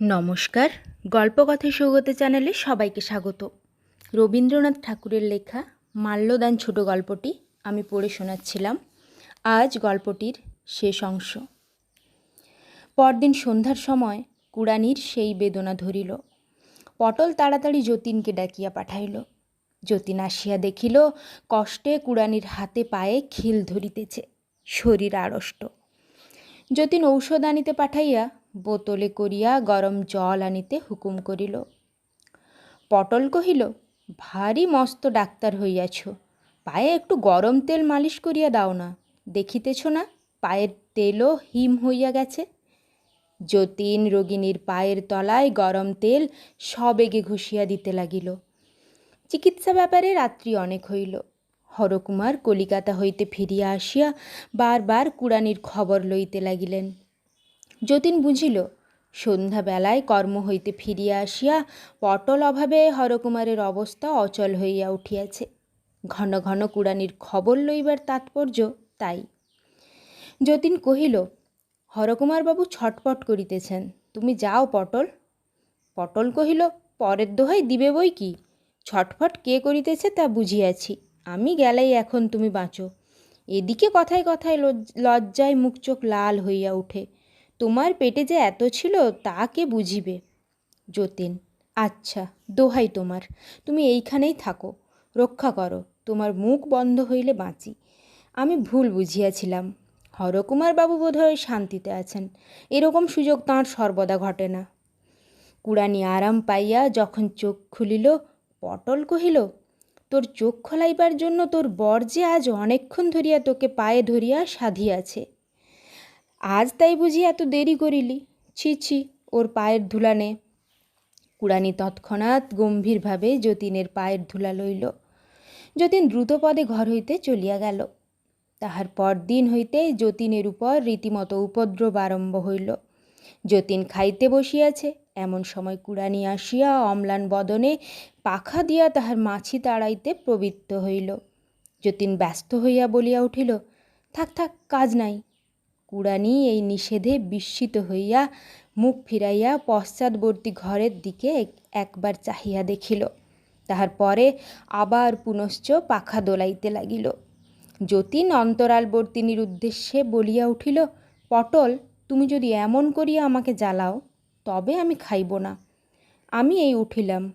নমস্কার। গল্পকথা সৌগত চ্যানেলে সবাইকে স্বাগত। রবীন্দ্রনাথ ঠাকুরের লেখা মাল্যদান ছোট গল্পটি আমি পড়ে শোনাচ্ছিলাম। আজ গল্পটির শেষ অংশ। পরদিন সন্ধ্যার সময় কুড়ানির সেই বেদনা ধরিল। পটল তাড়াতাড়ি যতীনকে ডাকিয়া পাঠাইল। যতীন আসিয়া দেখিল, কষ্টে কুড়ানির হাতে পায়ে খিল ধরিতেছে, শরীর আড়ষ্ট। যতীন ঔষধ আনিতে পাঠাইয়া বোতলে করিয়া গরম জল আনিতে হুকুম করিল। পটল কহিল, ভারী মস্ত ডাক্তার হইয়াছ, পায়ে একটু গরম তেল মালিশ করিয়া দাও না, দেখিতেছ না পায়ের তেলও হিম হইয়া গেছে? যতীন রোগিনীর পায়ের তলায় গরম তেল সবেগে ঘষিয়া দিতে লাগিল। চিকিৎসা ব্যাপারে রাত্রি অনেক হইল। হরকুমার কলিকাতা হইতে ফিরিয়া আসিয়া বারবার কুড়ানির খবর লইতে লাগিলেন। যতীন বুঝিল, সন্ধ্যাবেলায় কর্ম হইতে ফিরিয়া আসিয়া পটল অভাবে হরকুমারের অবস্থা অচল হইয়া উঠিয়াছে। ঘন ঘন কুড়ানির খবর লইবার তাৎপর্য তাই। যতীন কহিল, হরকুমারবাবু ছটপট করিতেছেন, তুমি যাও পটল। পটল কহিল, পরের দোহাই দিবে বই কি? ছটফট কে করিতেছে তা বুঝিয়াছি, আমি গেলেই এখন তুমি বাঁচো। এদিকে কথায় কথায় লজ্জায় মুখ চোখ লাল হইয়া উঠে। তোমার পেটে যে এত ছিল তা কে বুঝিবে? যতীন আচ্ছা দোহাই তোমার। তুমি এইখানেই থাকো, রক্ষা করো, তোমার মুখ বন্ধ হইলে বাঁচি। আমি ভুল বুঝিয়াছিলাম। হরকুমার বাবু বোধহয় শান্তিতে আছেন। এরকম সুযোগ তাঁর সর্বদা ঘটে না। কুড়ানি আরাম পাইয়া যখন চোখ খুলিল, পটল কহিল, তোর চোখ খোলাইবার জন্য তোর বর যে আজ অনেকক্ষণ ধরিয়া তোকে পায়ে ধরিয়া সাধিয়াছে। আজ তাই বুঝি এত দেরি করিলি? ছি ছি, ওর পায়ের ধুলা নে। কুড়ানি তৎক্ষণাৎ গম্ভীরভাবে যতীনের পায়ের ধুলা লইল। যতীন দ্রুতপদে ঘর হইতে চলিয়া গেল। তাহার পরদিন হইতে যতীনের উপর রীতিমতো উপদ্রব আরম্ভ হইল। যতীন খাইতে বসিয়াছে। এমন সময় কুড়ানি আসিয়া অম্লান বদনে পাখা দিয়া তাহার মাছি তাড়াইতে প্রবৃত্ত হইল। যতীন ব্যস্ত হইয়া বলিয়া উঠিল, থাক থাক, কাজ নাই। কুড়ানি এই নিষেধে বিস্মিত হইয়া মুখ ফিরাইয়া পশ্চাৎবর্তী ঘরের দিকে একবার চাহিয়া দেখিল। তাহার পরে আবার পুনশ্চ পাখা দোলাইতে লাগিল। যতীন অন্তরালবর্তিনীর উদ্দেশ্যে বলিয়া উঠিল, পটল, তুমি যদি এমন করিয়া আমাকে জ্বালাও, তবে আমি খাইব না। আমি এই উঠিলাম।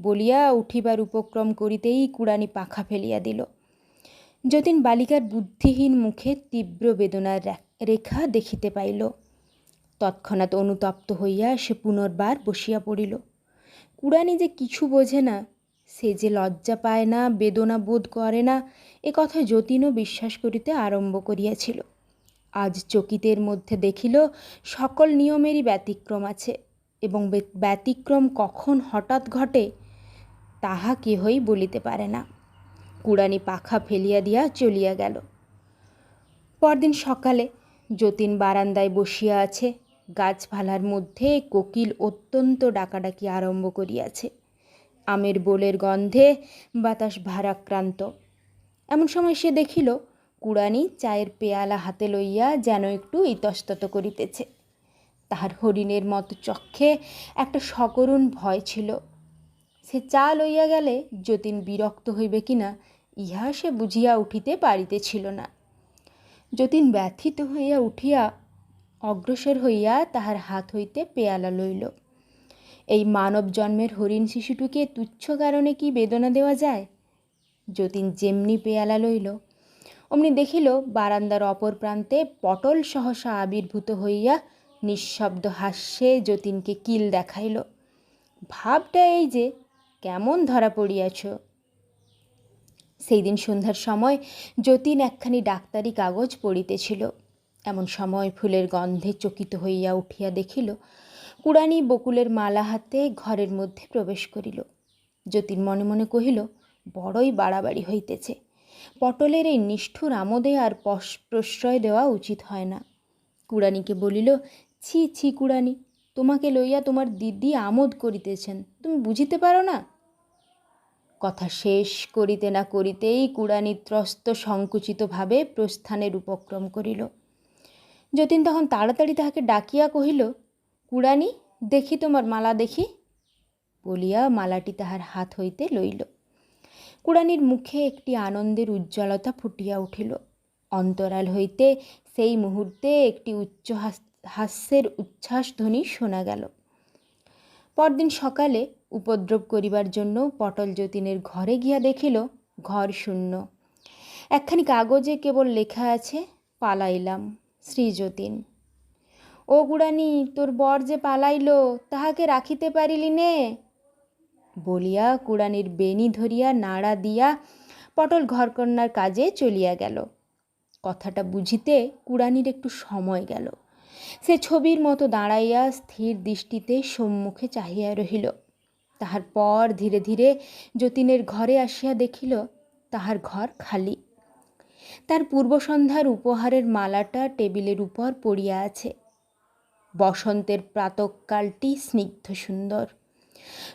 বলিয়া উঠিবার উপক্রম করিতেই কুড়ানি পাখা ফেলিয়া দিল। যতীন বালিকার বুদ্ধিহীন মুখে তীব্র বেদনার রেখা দেখিতে পাইল। তৎক্ষণাৎ অনুতপ্ত হইয়া সে পুনর্বার বসিয়া পড়িল। কুড়ানি যে কিছু বোঝে না, সে যে লজ্জা পায় না, বেদনা বোধ করে না, এ কথা যতীনও বিশ্বাস করিতে আরম্ভ করিয়াছিল। আজ চকিতের মধ্যে দেখিল, সকল নিয়মেরই ব্যতিক্রম আছে এবং ব্যতিক্রম কখন হঠাৎ ঘটে, তাহা কেহই বলিতে পারে না। কুড়ানি পাখা ফেলিয়া দিয়া চলিয়া গেল। পরদিন সকালে যতীন বারান্দায় বসিয়া আছে। গাছপালার মধ্যে কোকিল অত্যন্ত ডাকাডাকি আরম্ভ করিয়াছে। আমের বোলের গন্ধে বাতাস ভারাক্রান্ত। এমন সময় সে দেখিল, কুড়ানি চায়ের পেয়ালা হাতে লইয়া যেন একটু ইতস্তত করিতেছে। তাহার হরিণের মতো চক্ষে একটা সকরুণ ভয় ছিল। সে চা লইয়া গেলে যতীন বিরক্ত হইবে কিনা, ইহা সে বুঝিয়া উঠিতে পারিতেছিল না। যতীন ব্যথিত হইয়া উঠিয়া অগ্রসর হইয়া তাহার হাত হইতে পেয়ালা লইল। এই মানব জন্মের হরিণ শিশুটিকে তুচ্ছ কারণে কি বেদনা দেওয়া যায়? যতীন যেমনি পেয়ালা লইল, অমনি দেখিল বারান্দার অপর প্রান্তে পটল সহসা আবির্ভূত হইয়া নিঃশব্দ হাস্যে যতীনকে কিল দেখাইল। ভাবটা এই যে, কেমন ধরা পড়িয়াছ? সেই দিন সন্ধ্যার সময় যতীন একখানি ডাক্তারি কাগজ পড়িতেছিল। এমন সময় ফুলের গন্ধে চকিত হইয়া উঠিয়া দেখিল, কুড়ানি বকুলের মালা হাতে ঘরের মধ্যে প্রবেশ করিল। যতীন মনে মনে কহিল, বড়ই বাড়াবাড়ি হইতেছে। পটলের এই নিষ্ঠুর আমোদে আর প্রশ্রয় দেওয়া উচিত হয় না। কুড়ানিকে বলিল, ছি ছি কুড়ানি, তোমাকে লইয়া তোমার দিদি আমোদ করিতেছেন। তুমি বুঝিতে পারো না? কথা শেষ করিতে না করিতেই কুড়ানি ত্রস্ত সংকুচিতভাবে প্রস্থানের উপক্রম করিল। যতীন তখন তাড়াতাড়ি তাহাকে ডাকিয়া কহিল, কুড়ানি, দেখি তোমার মালা দেখি? বলিয়া মালাটি তাহার হাত হইতে লইল। কুড়ানির মুখে একটি আনন্দের উজ্জ্বলতা ফুটিয়া উঠিল। অন্তরাল হইতে সেই মুহূর্তে একটি উচ্চ হাস্যের উচ্ছ্বাস ধ্বনি শোনা গেল। পরদিন সকালে উপদ্রব করিবার জন্য পটল যতীনের ঘরে গিয়া দেখিল, ঘর শূন্য। একখানি কাগজে কেবল লেখা আছে, পালাইলাম শ্রীযতীন ও গুড়ানি, তোর বর যে পালাইল, তাহাকে রাখিতে পারিলি নে? বলিয়া কুড়ানির বেনি ধরিয়া নাড়া দিয়া পটল ঘরকন্যার কাজে চলিয়া গেল। কথাটা বুঝিতে কুড়ানির একটু সময় গেল। সে ছবির মতো দাঁড়াইয়া স্থির দৃষ্টিতে সম্মুখে চাহিয়া রহিল। তাহার পর ধীরে ধীরে যতীনের ঘরে আসিয়া দেখিল, তাহার ঘর খালি। তার পূর্ব সন্ধ্যার উপহারের মালাটা টেবিলের উপর পড়িয়া আছে। বসন্তের প্রাতকালটি স্নিগ্ধ সুন্দর।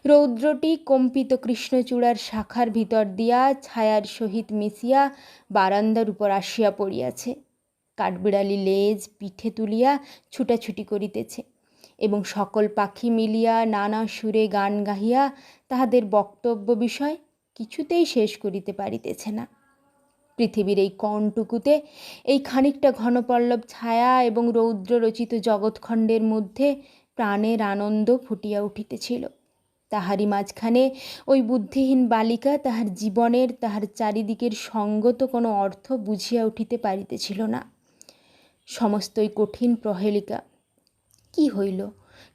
রৌদ্রটি কম্পিত কৃষ্ণচূড়ার শাখার ভিতর দিয়া ছায়ার সহিত মিশিয়া বারান্দার উপর আসিয়া পড়িয়াছে। কাঠবিড়ালি লেজ, পিঠে তুলিয়া ছুটাছুটি করিতেছে। এবং সকল পাখি মিলিয়া নানা সুরে গান গাহিয়া তাহাদের বক্তব্য বিষয় কিছুতেই শেষ করিতে পারিতেছে না। পৃথিবীর এই কণটুকুতে এই খানিকটা ঘনপল্লব ছায়া এবং রৌদ্র রচিত জগৎখণ্ডের মধ্যে প্রাণের আনন্দ ফুটিয়া উঠিতেছিল। তাহারই মাঝখানে ওই বুদ্ধিহীন বালিকা তাহার জীবনের, তাহার চারিদিকের সঙ্গত কোনো অর্থ বুঝিয়া উঠিতে পারিতেছিল না। সমস্তই কঠিন প্রহেলিকা। কি হইল?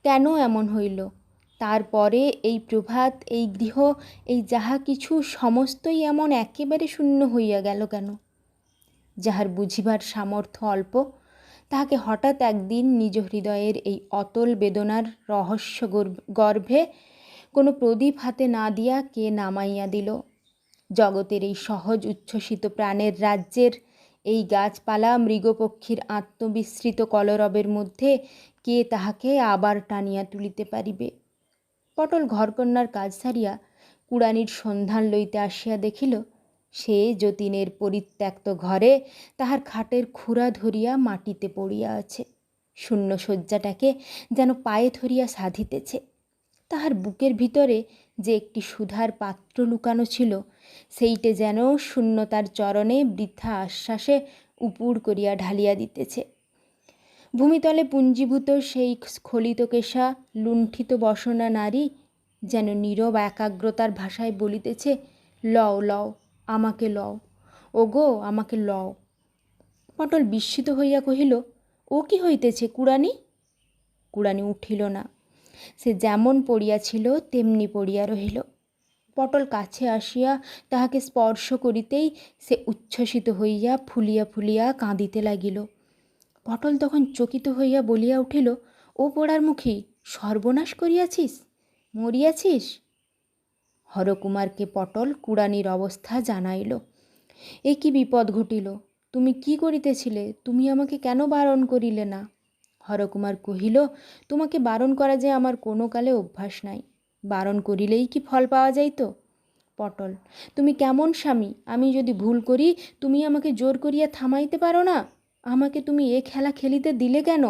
কেন এমন হইল? তারপরে এই প্রভাত, এই গৃহ, এই যাহা কিছু, সমস্তই এমন একেবারে শূন্য হইয়া গেল কেন? যাহার বুঝিবার সামর্থ্য অল্প, তাহাকে হঠাৎ একদিন নিজ হৃদয়ের এই অতল বেদনার রহস্য গর্ভে কোনো প্রদীপ হাতে না দিয়া কে নামাইয়া দিল? জগতের এই সহজ উচ্ছ্বসিত প্রাণের রাজ্যের এই গাছপালা মৃগপক্ষীর আত্মবিস্মৃত কলরবের মধ্যে কে তাহাকে আবার টানিয়া তুলিতে পারিবে? পটল ঘরকন্যার কাজ সারিয়া কুড়ানির সন্ধান লইতে আসিয়া দেখিল, সে যতীনের পরিত্যক্ত ঘরে তাহার খাটের খুঁড়া ধরিয়া মাটিতে পড়িয়া আছে। শূন্য শয্যাটাকে যেন পায়ে ধরিয়া সাধিতেছে। তাহার বুকের ভিতরে যে একটি সুধার পাত্র লুকানো ছিল, সেইটে যেন শূন্যতার চরণে বৃদ্ধা আশ্বাসে উপুর করিয়া ঢালিয়া দিতেছে। ভূমিতলে পুঞ্জীভূত সেই স্খলিত কেশা, লুণ্ঠিত বসনা নারী যেন নীরব একাগ্রতার ভাষায় বলিতেছে, লও লও, আমাকে লও, ওগো, আমাকে লও। পটল বিস্মিত হইয়া কহিল, ও কি হইতেছে কুড়ানি? কুড়ানি উঠিল না। সে যেমন পড়িয়াছিল তেমনি পড়িয়া রহিল। পটল কাছে আসিয়া তাহাকে স্পর্শ করিতেই সে উচ্ছ্বসিত হইয়া ফুলিয়া ফুলিয়া কাঁদিতে লাগিল। পটল তখন চকিত হইয়া বলিয়া উঠিল, ও পোড়ার মুখী সর্বনাশ করিয়াছিস? মরিয়াছিস? হরকুমারকে পটল কুড়ানির অবস্থা জানাইল। এ কি বিপদ ঘটিল? তুমি কি করিতেছিলে? তুমি আমাকে কেন বারণ করিলে না? হরকুমার কহিল, তোমাকে বারণ করা যে আমার কোনো কালে অভ্যাস নাই। বারণ করিলেই কি ফল পাওয়া যাইত? পটল, তুমি কেমন স্বামী? আমি যদি ভুল করি, তুমি আমাকে জোর করিয়া থামাইতে পারো না? আমাকে তুমি এ খেলা খেলিতে দিলে কেন?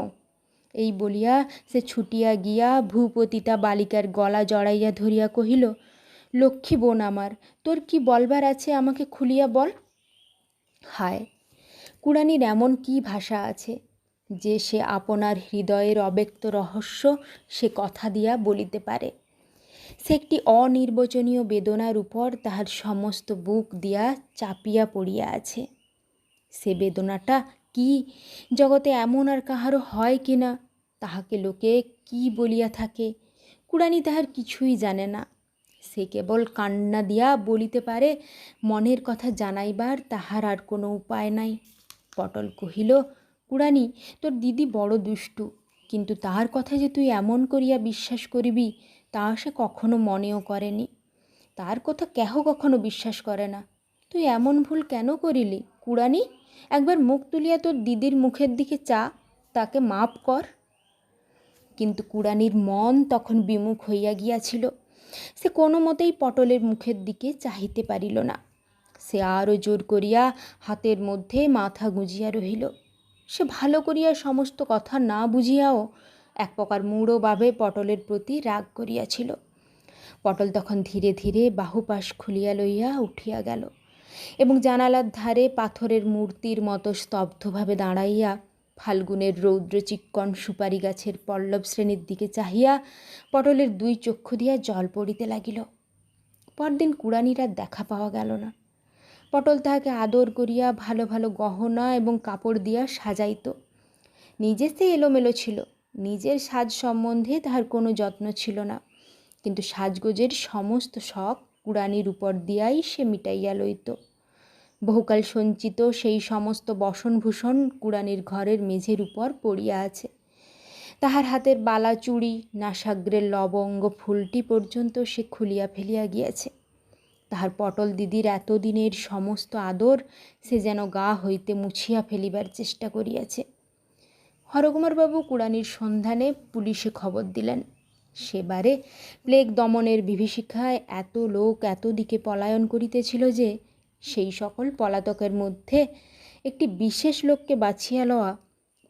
এই বলিয়া সে ছুটিয়া গিয়া ভূপতিতা বালিকার গলা জড়াইয়া ধরিয়া কহিল, লক্ষ্মী বোন আমার, তোর কি বলবার আছে আমাকে খুলিয়া বল? হায়, কুড়ানির এমন কি ভাষা আছে? যে সে আপনার হৃদয়ের অব্যক্ত রহস্য সে কথা দিয়া বলিতে পারে। সে একটি অনির্বচনীয় বেদনার উপর তাহার সমস্ত বুক দিয়া চাপিয়া পড়িয়া আছে। সে বেদনাটা কি? জগতে এমন আর কাহারও হয় কি না? তাহাকে লোকে কি বলিয়া থাকে? কুড়ানি তাহার কিছুই জানে না। সে কেবল কান্না দিয়া বলিতে পারে, মনের কথা জানাইবার তাহার আর কোনো উপায় নাই। পটল কহিল কুড়ানি, তোর দিদি বড় দুষ্টু। কিন্তু তাহার কথা যে তুই এমন করিয়া বিশ্বাস করিবি, তা সে কখনো মনেও করেনি। তার কথা কেহ কখনো বিশ্বাস করে না। তুই এমন ভুল কেন করিলি, কুড়ানি? একবার মুখ তুলিয়া তোর দিদির মুখের দিকে চা, তাকে মাপ কর। কিন্তু কুড়ানির মন তখন বিমুখ হইয়া গিয়াছিল। সে কোনো মতেই পটলের মুখের দিকে চাহিতে পারিল না। সে আরও জোর করিয়া হাতের মধ্যে মাথা গুঁজিয়া রহিল। সে ভালো করিয়া সমস্ত কথা না বুঝিয়াও এক প্রকার মূঢ়ভাবে পটলের প্রতি রাগ করিয়াছিল। পটল তখন ধীরে ধীরে বাহুপাশ খুলিয়া লইয়া উঠিয়া গেল এবং জানালার ধারে পাথরের মূর্তির মতো স্তব্ধভাবে দাঁড়াইয়া ফাল্গুনের রৌদ্র চিক্কণ সুপারি গাছের পল্লব শ্রেণির দিকে চাহিয়া পটলের দুই চক্ষু দিয়া জল পড়িতে লাগিল। পরদিন কুড়ানির আর দেখা পাওয়া গেল না। পটল তাহাকে আদর করিয়া ভালো ভালো গহনা এবং কাপড় দিয়া সাজাইত। নিজে সে এলোমেলো ছিল। নিজের সাজ সম্বন্ধে তাহার কোনো যত্ন ছিল না। কিন্তু সাজগোজের সমস্ত শখ কুড়ানির উপর দিয়াই সে মিটাইয়া লইত। বহুকাল সঞ্চিত সেই সমস্ত বসনভূষণ কুড়ানির ঘরের মেঝের উপর পড়িয়া আছে। তাহার হাতের বালা চুড়ি, নাসাগ্রের লবঙ্গ ফুলটি পর্যন্ত সে খুলিয়া ফেলিয়া গিয়াছে। তাহার পটল দিদির এতদিনের সমস্ত আদর, সে যেন গা হইতে মুছিয়া ফেলিবার চেষ্টা করিয়াছে। হরকুমারবাবু কুড়ানির সন্ধানে পুলিশে খবর দিলেন। সেবারে প্লেগ দমনের বিভীষিকায় এত লোক এত দিকে পলায়ন করিতেছিল যে, সেই সকল পলাতকের মধ্যে একটি বিশেষ লোককে বাছিয়া লওয়া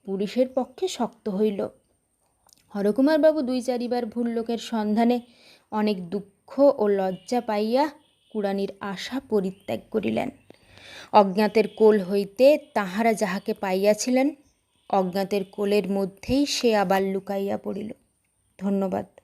পুলিশের পক্ষে শক্ত হইল। হরকুমারবাবু দুই চারিবার ভুল লোকের সন্ধানে অনেক দুঃখ ও লজ্জা পাইয়া কুড়ানির আশা পরিত্যাগ করিলেন। অজ্ঞাতের কোল হইতে তাহারা যাহাকে পাইয়াছিলেন, অজ্ঞাতের কোলের মধ্যেই সে আবার লুকাইয়া পড়িল। ধন্যবাদ।